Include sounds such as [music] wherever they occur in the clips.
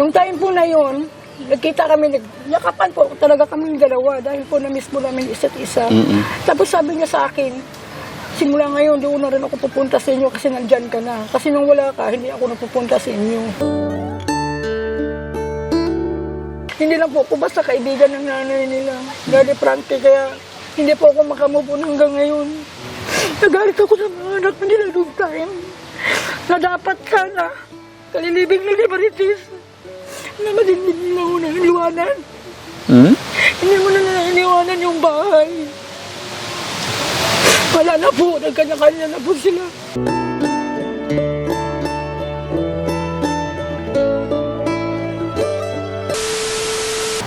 Nung time po na yun, nagkita kami, nagyakapan po talaga kami dalawa dahil po na-miss po namin isa't isa. Mm-mm. Tapos sabi niya sa akin, simula ngayon, doon na rin ako pupunta sa inyo kasi nandyan ka na. Kasi nung wala ka, hindi ako napupunta sa inyo. Hindi lang po ako basta kaibigan ng nanay nila. Daddy Frankie, kaya hindi po ako makamove on hanggang ngayon. Nagalit ako sa mga anak nila noong time. Na dapat sana, kalilibing ni Marites, na madindin mo na iniwanan. Hmm? Hindi mo na na iniwanan yung bahay. Wala na po, nagkanya-kanya na po sila.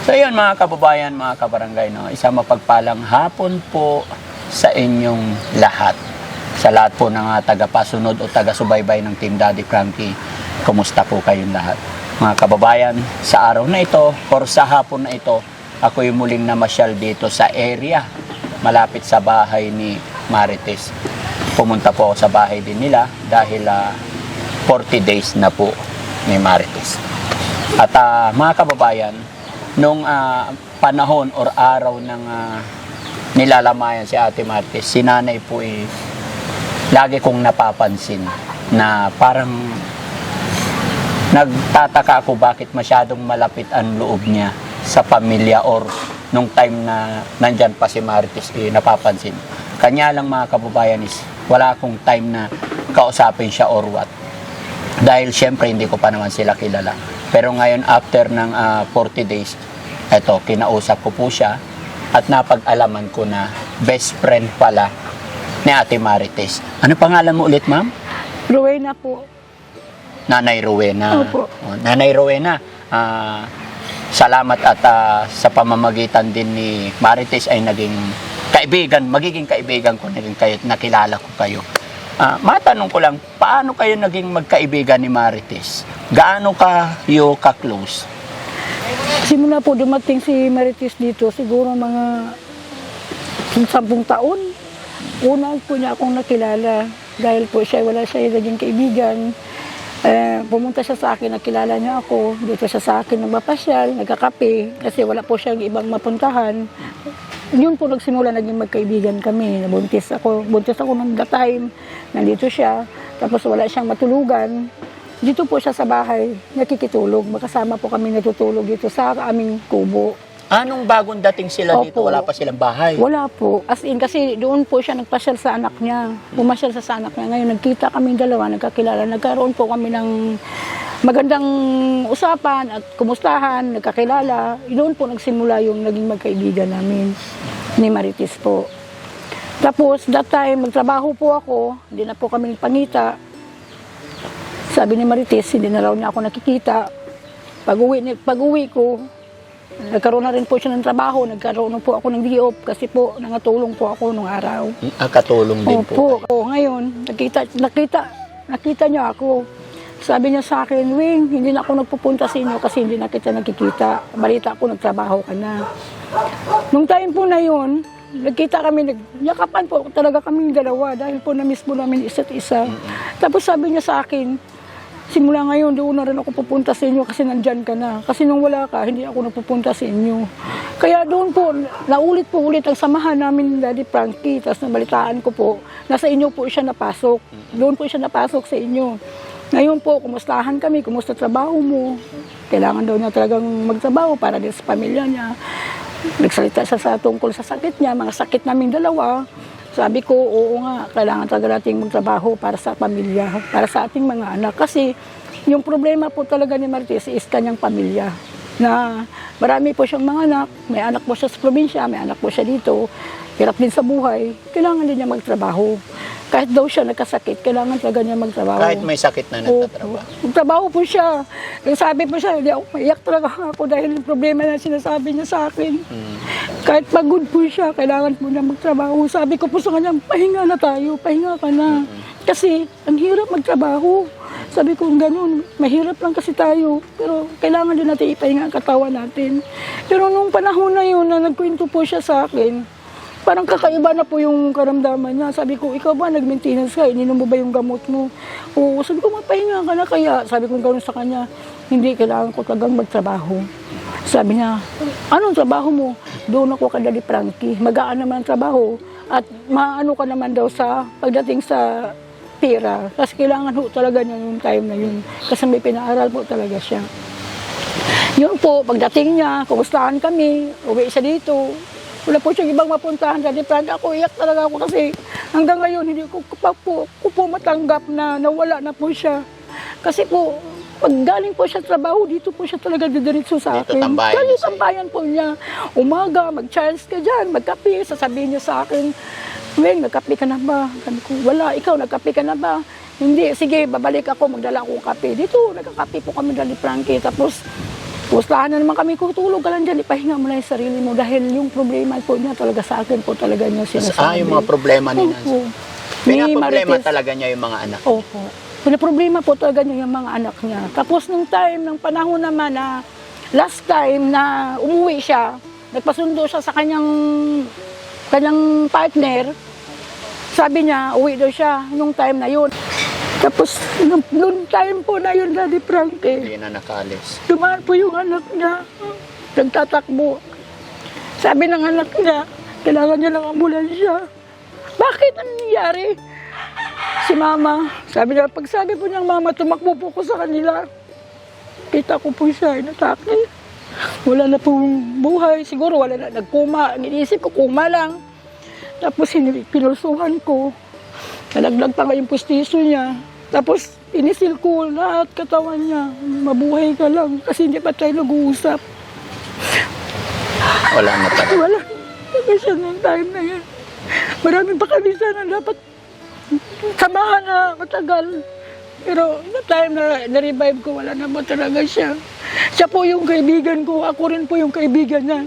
So yun mga kababayan, mga kabarangay, no? isang mapagpalang hapon po sa inyong lahat. Sa lahat po ng uh, tagapasunod o taga-subaybay ng Team Daddy Frankie, kumusta po kayong lahat? Mga kababayan, sa araw na ito or sa hapon na ito, ako yung muling namasyal dito sa area malapit sa bahay ni Marites. Pumunta po ako sa bahay din nila dahil ah, 40 days na po ni Marites. At ah, mga kababayan, nung ah, panahon or araw ng ah, nilalamayan si Ate Martes, si nanay po eh, lagi kong napapansin na parang nagtataka ako bakit masyadong malapit ang loob niya sa pamilya or nung time na nandyan pa si Marites, eh, napapansin. Kanya lang mga kababayan is wala akong time na kausapin siya or what. Dahil syempre hindi ko pa naman sila kilala. Pero ngayon after ng ah, 40 days, eto, kinausap ko po siya at napag-alaman ko na best friend pala ni Ate Marites. Ano pangalan mo ulit, ma'am? Rowena po. Nanay Rowena. Opo. Oh, Nanay Rowena, ah, salamat at ah, sa pamamagitan din ni Marites ay naging kaibigan, magiging kaibigan ko na rin kayo, at nakilala ko kayo. Ah, matanong ko lang, paano kayo naging magkaibigan ni Marites? Gaano kayo ka-close? Simula po dumating si Marites dito, siguro mga sampung taon. Una po niya akong nakilala dahil po siya wala siya naging kaibigan. Eh, pumunta siya sa akin, nakilala niya ako. Dito siya sa akin nagpapasyal, nagkakape, kasi wala po siyang ibang mapuntahan. Yun po nagsimula, naging magkaibigan kami. Nabuntis ako, buntis ako nung that time. Nandito siya, tapos wala siyang matulugan. Dito po siya sa bahay, nakikitulog. Magkasama po kami natutulog dito sa aming kubo. Anong bagong dating sila dito? Opo. Wala pa silang bahay. Wala po. As in, kasi doon po siya nagpasyal sa anak niya. Pumasyal sa, sa anak niya. Ngayon, nagkita kami dalawa, nagkakilala. Nagkaroon po kami ng magandang usapan at kumustahan, nagkakilala. Doon po nagsimula yung naging magkaibigan namin ni Marites po. Tapos, that time, magtrabaho po ako. Hindi na po kami nagpangita. Sabi ni Marites, hindi na raw niya ako nakikita. Pag-uwi, pag-uwi ko, nagkaroon na rin po siya ng trabaho. Nagkaroon po ako ng diop kasi po nangatulong po ako nung araw. Ah, katulong din po. Opo. O, ngayon, nakita, nakita, nakita niya ako. Sabi niya sa akin, Wing, hindi na ako nagpupunta sa inyo kasi hindi na kita nakikita. Balita ko, nagtrabaho ka na. Nung time po na yun, nagkita kami, nagyakapan po talaga kami dalawa dahil po na-miss po namin isa't isa. Tapos sabi niya sa akin, simula ngayon, doon na rin ako pupunta sa inyo kasi nandyan ka na. Kasi nung wala ka, hindi ako napupunta sa inyo. Kaya doon po, naulit po ulit ang samahan namin ni Daddy Frankie. Tapos nabalitaan ko po, nasa inyo po siya napasok. Doon po siya napasok sa inyo. Ngayon po, kumustahan kami, kumusta trabaho mo. Kailangan daw niya talagang magtrabaho para din sa pamilya niya. Nagsalita siya sa tungkol sa sakit niya, mga sakit namin dalawa. Sabi ko, oo nga, kailangan talaga nating magtrabaho para sa pamilya, para sa ating mga anak. Kasi yung problema po talaga ni Martes is kanyang pamilya. Na marami po siyang mga anak, may anak po siya sa probinsya, may anak po siya dito, hirap din sa buhay, kailangan din niya magtrabaho. Kahit daw siya nagkasakit, kailangan talaga niya magtrabaho. Kahit may sakit na nagtatrabaho. Magtrabaho po siya. Nagsabi po siya, hindi ako maiyak talaga ako dahil yung problema na sinasabi niya sa akin. Mm. Kahit pagod po siya, kailangan po niya magtrabaho. Sabi ko po sa kanya, pahinga na tayo, pahinga ka na. Kasi ang hirap magtrabaho. Sabi ko, ganun, mahirap lang kasi tayo. Pero kailangan din natin ipahinga ang katawan natin. Pero nung panahon na yun na nagkwento po siya sa akin, parang kakaiba na po yung karamdaman niya. Sabi ko, ikaw ba nag-maintenance ka? Ininom mo ba yung gamot mo? Oo, sabi ko, mapahinga ka na kaya. Sabi ko gano'n sa kanya. hindi kailangan ko talagang magtrabaho. Sabi niya, anong trabaho mo? Doon ako kada ni Frankie. Magaan naman ang trabaho. At maano ka naman daw sa pagdating sa pera. Kasi kailangan ho talaga niya yung time na yun. Kasi may pinaaral po talaga siya. Yun po, pagdating niya, kumustahan kami, uwi siya dito. Wala po siyang ibang mapuntahan. Dati Frank, ako iyak talaga ako kasi hanggang ngayon hindi ko pa po, ko po matanggap na nawala na po siya. Kasi po, pag galing po siya trabaho, dito po siya talaga didiretso sa Dito akin. tambayan niya sa'yo. tambayan po niya. Umaga, mag-chance ka dyan, magkape, sasabihin niya sa akin, Weng, nagkape ka na ba? Sabi ko, wala, ikaw, nagkape ka na ba? Hindi, sige, babalik ako, magdala akong kape. Dito, nagkakape po kami dali Frankie. Tapos, Pustahan na naman kami kutulog ka lang dyan, ipahinga mo lang yung sarili mo dahil yung problema po niya talaga sa akin po talaga niya sinasabi. Ah, yung mga problema ni Nancy. Opo. May Ni problema Marites. talaga niya yung mga anak. Opo. May problema po talaga niya yung mga anak niya. Tapos nung time, ng panahon naman na last time na umuwi siya, nagpasundo siya sa kanyang kanyang partner, sabi niya, uwi daw siya nung time na yun. Tapos, nung, nung time po na yun, Daddy Frankie, Hindi na nakalis. Dumaan po yung anak niya. Nagtatakbo. Sabi ng anak niya, kailangan niya ng ambulansya. Bakit? Ano nangyari? Si mama, sabi niya, pag sabi po niyang mama, tumakbo po ko sa kanila. Kita ko po siya, inatake. Wala na pong buhay. Siguro wala na, nagkuma. Ang iniisip ko, kuma lang. Tapos pinulsuhan ko. Nalaglag pa nga yung pustiso niya. Tapos inisil ko lahat katawan niya. Mabuhay ka lang kasi hindi pa tayo nag-uusap. Wala na talaga. Wala. Siya nung time na yun. Maraming pa kami sana dapat samahan na matagal. Pero na time na na-revive ko, wala na ba talaga siya. Siya po yung kaibigan ko, ako rin po yung kaibigan niya.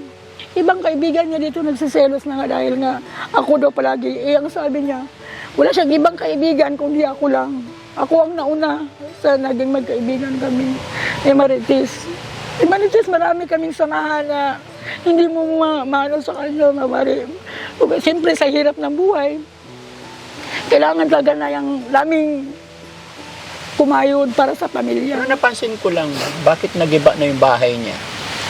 Ibang kaibigan niya dito nagsiselos na nga dahil nga ako daw palagi. Eh, ang sabi niya, wala siyang ibang kaibigan kundi ako lang. Ako ang nauna sa naging magkaibigan kami. Eh, Marites. Marami kaming samahan na hindi mo ma maano sa kanya, mabari. Siyempre, sa hirap ng buhay, kailangan talaga na yung laming kumayod para sa pamilya. Pero napansin ko lang, bakit nagiba na yung bahay niya?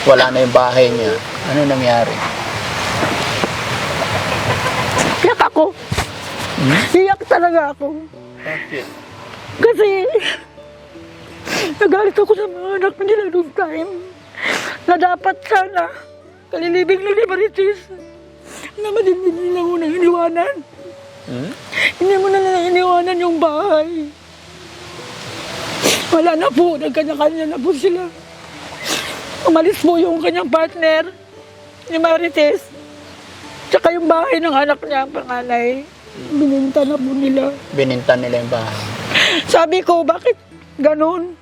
Wala na yung bahay niya. Ano nangyari? Iyak ako. Iyak talaga ako. Bakit? Kasi nagalit ako sa mga anak nila noong time na dapat sana kalilibing ni Marites na hindi nila na iniwanan. Hmm? Hindi mo na lang iniwanan yung bahay. Wala na po, nagkanya-kanya na po sila. Umalis po yung kanyang partner ni Marites. Tsaka yung bahay ng anak niya, ang panganay. Bininta na po nila. Bininta nila yung bahay. Sabi ko, bakit ganun?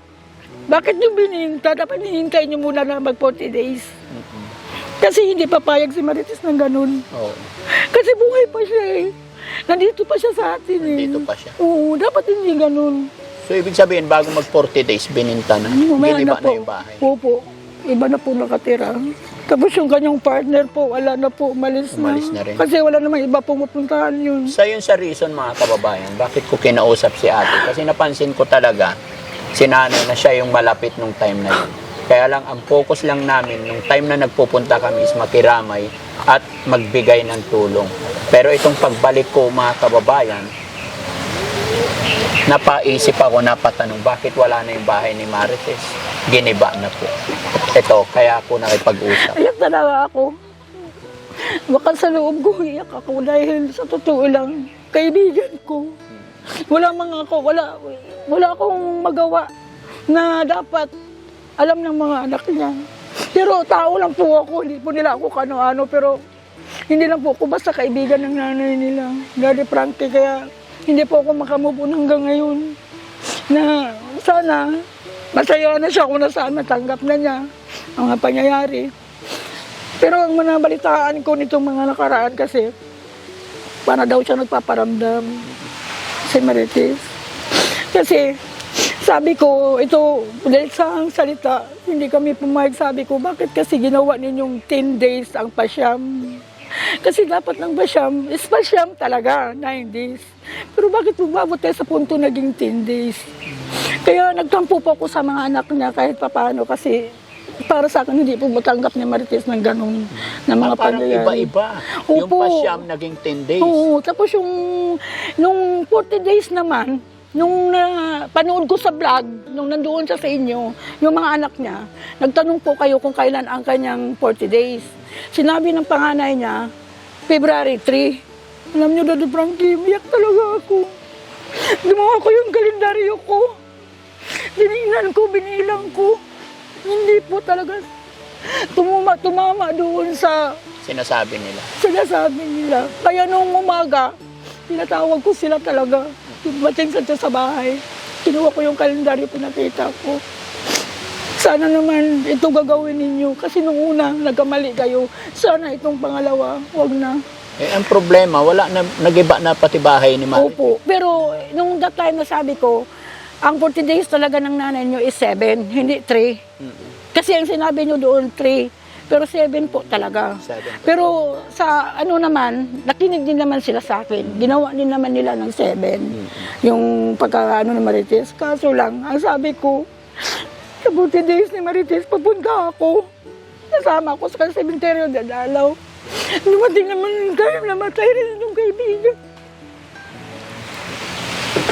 Bakit yung bininta? Dapat hinihintay niyo muna na mag 40 days. Kasi hindi papayag si Marites ng ganun. Oo. Kasi buhay pa siya eh. Nandito pa siya sa atin eh. Nandito pa siya. Oo, dapat hindi ganun. So, ibig sabihin, bago mag 40 days, bininta na. Mamaya Giniba na yung bahay. Opo. Iba na po nakatira. Tapos yung kanyang partner po, wala na po, umalis, Umalis na rin. Kasi wala namang iba pumupuntahan yun. Sa yun sa reason mga kababayan, bakit ko kinausap si ate? Kasi napansin ko talaga, si nanay na siya yung malapit nung time na yun. Kaya lang, ang focus lang namin nung time na nagpupunta kami is makiramay at magbigay ng tulong. Pero itong pagbalik ko mga kababayan, napaisip ako, napatanong, bakit wala na yung bahay ni Marites? Giniba na po. Ito, kaya ako nakipag-usap. Iyak talaga ako. Baka sa loob ko, iyak ako dahil sa totoo lang, kaibigan ko. Wala mga ako, wala, wala akong magawa na dapat alam ng mga anak niya. Pero tao lang po ako, hindi po nila ako kano-ano, pero hindi lang po ako basta kaibigan ng nanay nila, Daddy Frankie, kaya hindi po ako makamove on hanggang ngayon. Na sana, masaya na siya kung nasaan matanggap na niya ang mga pangyayari. Pero ang manabalitaan ko nitong mga nakaraan kasi, para daw siya nagpaparamdam si Marites. Kasi sabi ko, ito, dahil sa salita, hindi kami pumayag. Sabi ko, bakit kasi ginawa ninyong 10 days ang pasyam? [laughs] Kasi dapat ng pasyam, is pasyam talaga, 9 days. Pero bakit bumabot tayo sa punto naging 10 days? Kaya nagtampo po ako sa mga anak niya kahit papaano kasi para sa akin hindi po matanggap ni Marites ng ganun na mga Ah, parang pangyayari. iba-iba. Yung pasyam naging 10 days. Oo, tapos yung nung 40 days naman, nung na, panood ko sa vlog, nung nandoon siya sa inyo, yung mga anak niya, nagtanong po kayo kung kailan ang kanyang 40 days. Sinabi ng panganay niya, February 3. Alam niyo, Daddy Frankie, biyak talaga ako. Gumawa ko yung kalendaryo ko. Dinignan ko, binilang ko. Hindi po talaga tumuma, tumama doon sa Sinasabi nila. sinasabi nila. Kaya nung umaga, tinatawag ko sila talaga. Dumating sa sa bahay. Kinuha ko yung kalendaryo, pinakita ko. Sana naman ito gagawin ninyo. Kasi nung una, nagkamali kayo. Sana itong pangalawa, wag na. Eh, ang problema, wala na, nagiba na pati bahay ni Mari. Opo. Pero nung that time na sabi ko, ang 40 days talaga ng nanay nyo is 7, hindi 3. Kasi ang sinabi nyo doon, 3. Pero 7 po talaga. Seven. Pero sa ano naman, nakinig din naman sila sa akin. Ginawa din naman nila ng 7. Yung pagka ano ni Marites. Kaso lang, ang sabi ko, sa 40 days ni Marites, papunta ako. Kasama ako sa cemetery dadalaw. Dumating naman kayo, namatay rin yung kaibigan.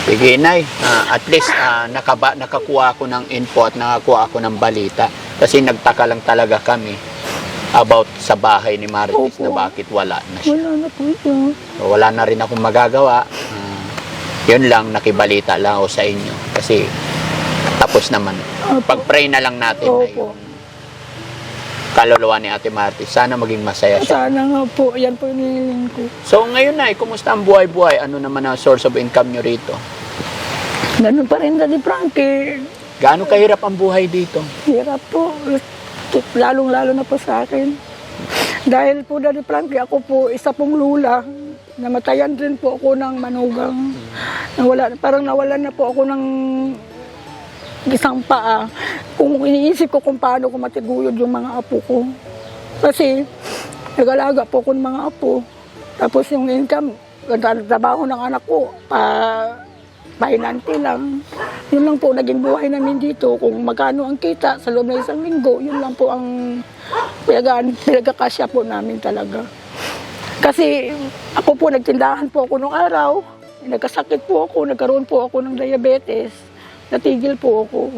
Sige, Nay. Ah, at least ah, nakaba, nakakuha ako ng info at nakakuha ako ng balita. Kasi nagtaka lang talaga kami about sa bahay ni Marites na bakit wala na siya. Wala na po siya. So, wala na rin akong magagawa. Ah, yun lang, nakibalita lang ako sa inyo. Kasi tapos naman. Opo. Pag-pray na lang natin na Opo. yung kaluluwa ni Ate Martis. Sana maging masaya siya. Sana nga po, yan po yung ko. So ngayon na, kumusta ang buhay-buhay? Ano naman ang source of income nyo rito? Ganun pa rin Daddy Frankie. Gaano kahirap ang buhay dito? Hirap po. Lalong-lalo na po sa akin. Dahil po, Daddy Frankie, ako po isa pong lula. Namatayan din po ako ng manugang. Nawala, parang nawalan na po ako ng isang paa. Kung iniisip ko kung paano ko matiguyod yung mga apo ko. Kasi nag-alaga po ako ng mga apo. Tapos yung income, trabaho ng anak ko, pa, pahinante lang. Yun lang po naging buhay namin dito. Kung magkano ang kita sa loob ng isang linggo, yun lang po ang pinagaan, [laughs] pinagkakasya po namin talaga. Kasi ako po, nagtindahan po ako nung araw. Nagkasakit po ako, nagkaroon po ako ng diabetes. Natigil po ako.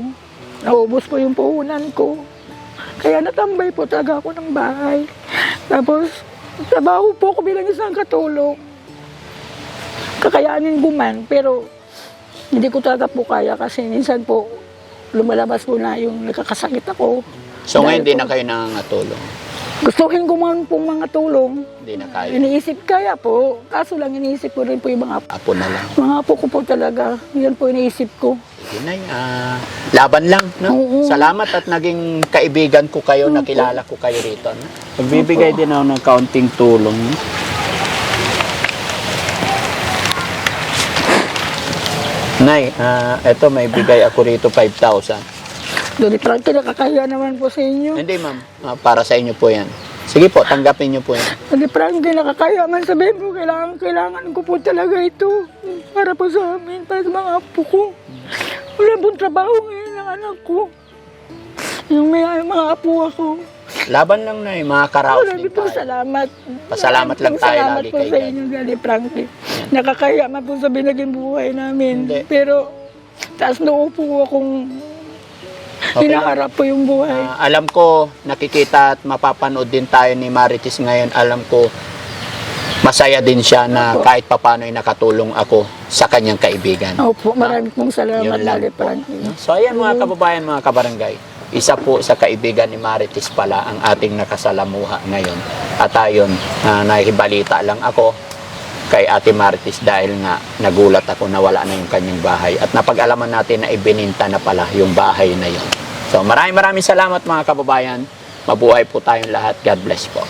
Naubos po yung puhunan ko. Kaya natambay po talaga ako ng bahay. Tapos, trabaho po ako bilang isang katulong. Kakayanin guman, pero hindi ko talaga po kaya kasi minsan po lumalabas po na yung nakakasakit ako. So ngayon Dahil di po- na kayo nangangatulong. Gustuhin ko man pong mga tulong. Hindi na kayo. Iniisip kaya po, kaso lang iniisip ko rin po yung mga Apo na lang. mga apo ko po talaga. Yan po iniisip ko. Sige na, ah, laban lang. No? Oo. Salamat at naging kaibigan ko kayo, nakilala ko kayo rito. No? Magbibigay din ako ng kaunting tulong. no? Nay, ah, eto may bigay ako rito 5,000. Dali Frankie, nakakaya naman po sa inyo. Hindi ma'am, Ah, para sa inyo po yan. Sige po, tanggapin niyo po yan. Dali Frankie, nakakaya man sabihin mo, kailangan, kailangan ko po talaga ito. Para po sa amin, para sa mga apo ko. Wala pong trabaho ngayon ng anak ko. Yung may mga apo ako. Laban lang na mga karaos Marami din po tayo. salamat. Pasalamat lang Maraming tayo salamat lagi po kay sa God. inyo, Daddy Frankie. Nakakaya man po sa binaging buhay namin. Hindi. Pero, taas noo po akong Okay. hinaharap po yung buhay. Ah, alam ko, nakikita at mapapanood din tayo ni Marites ngayon. Alam ko, masaya din siya na Opo. kahit papano ay nakatulong ako sa kanyang kaibigan. Opo, maraming pong salamat, Yun lang po. Frankie. So ayan mga kababayan, mga kabarangay. Isa po sa kaibigan ni Marites pala ang ating nakasalamuha ngayon. At ayon, uh, nakibalita lang ako kay Ate Marites dahil nga nagulat ako na wala na yung kanyang bahay. At napag-alaman natin na ibininta na pala yung bahay na yun. So maraming maraming salamat mga kababayan. Mabuhay po tayong lahat. God bless po.